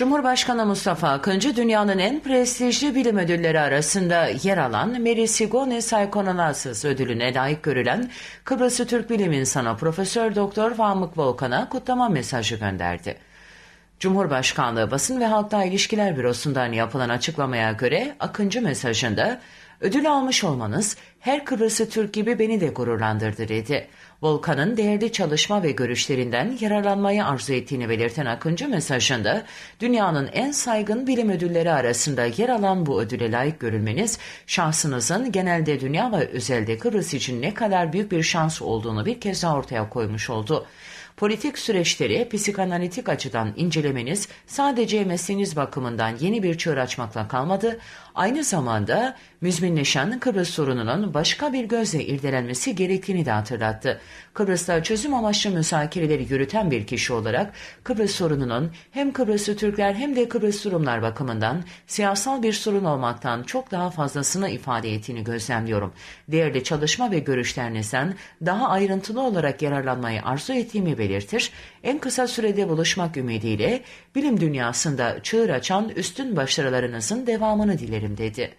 Cumhurbaşkanı Mustafa Akıncı dünyanın en prestijli bilim ödülleri arasında yer alan Merisigone Saykononasız ödülüne layık görülen Kıbrıslı Türk bilim insanı Profesör Doktor Vamık Volkan'a kutlama mesajı gönderdi. Cumhurbaşkanlığı Basın ve Halkla İlişkiler Bürosu'ndan yapılan açıklamaya göre Akıncı mesajında ödül almış olmanız her Kıbrıslı Türk gibi beni de gururlandırdı dedi. Volkan'ın değerli çalışma ve görüşlerinden yararlanmayı arzu ettiğini belirten Akıncı mesajında dünyanın en saygın bilim ödülleri arasında yer alan bu ödüle layık görülmeniz şahsınızın genelde dünya ve özelde Kıbrıs için ne kadar büyük bir şans olduğunu bir kez daha ortaya koymuş oldu. Politik süreçleri psikanalitik açıdan incelemeniz sadece mesleğiniz bakımından yeni bir çığır açmakla kalmadı, aynı zamanda müzminleşen Kıbrıs sorununun başka bir gözle irdelenmesi gerektiğini de hatırlattı. Kıbrıs'ta çözüm amaçlı müzakereleri yürüten bir kişi olarak Kıbrıs sorununun hem Kıbrıslı Türkler hem de Kıbrıs Rumlar bakımından siyasal bir sorun olmaktan çok daha fazlasını ifade ettiğini gözlemliyorum. Değerli çalışma ve görüşlerinizden daha ayrıntılı olarak yararlanmayı arzu ettiğimi belirtir. En kısa sürede buluşmak ümidiyle bilim dünyasında çığır açan üstün başarılarınızın devamını dilerim dedi.